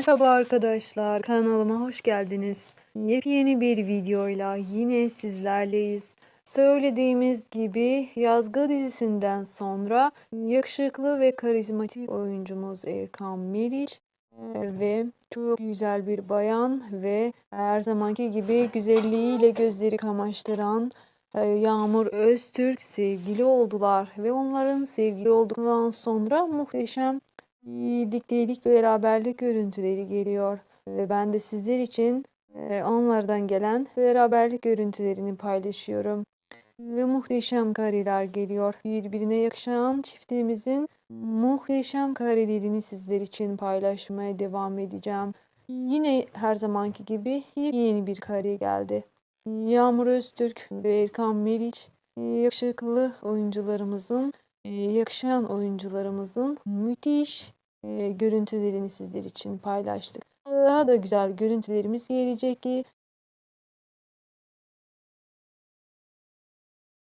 Merhaba arkadaşlar, kanalıma hoş geldiniz. Yepyeni bir videoyla yine sizlerleyiz. Söylediğimiz gibi Yazgı dizisinden sonra yakışıklı ve karizmatik oyuncumuz Erkan Meriç e, ve çok güzel bir bayan ve her zamanki gibi güzelliğiyle gözleri kamaştıran e, Yağmur Öztürk sevgili oldular ve onların sevgili olduktan sonra muhteşem birliktelik ve beraberlik görüntüleri geliyor. Ve ben de sizler için e, onlardan gelen beraberlik görüntülerini paylaşıyorum. Ve muhteşem kareler geliyor. Birbirine yakışan çiftimizin muhteşem karelerini sizler için paylaşmaya devam edeceğim. Yine her zamanki gibi yeni bir kare geldi. Yağmur Öztürk ve Erkan Meriç e, yakışıklı oyuncularımızın, yakışan oyuncularımızın müthiş e, görüntülerini sizler için paylaştık. Daha da güzel görüntülerimiz gelecek ki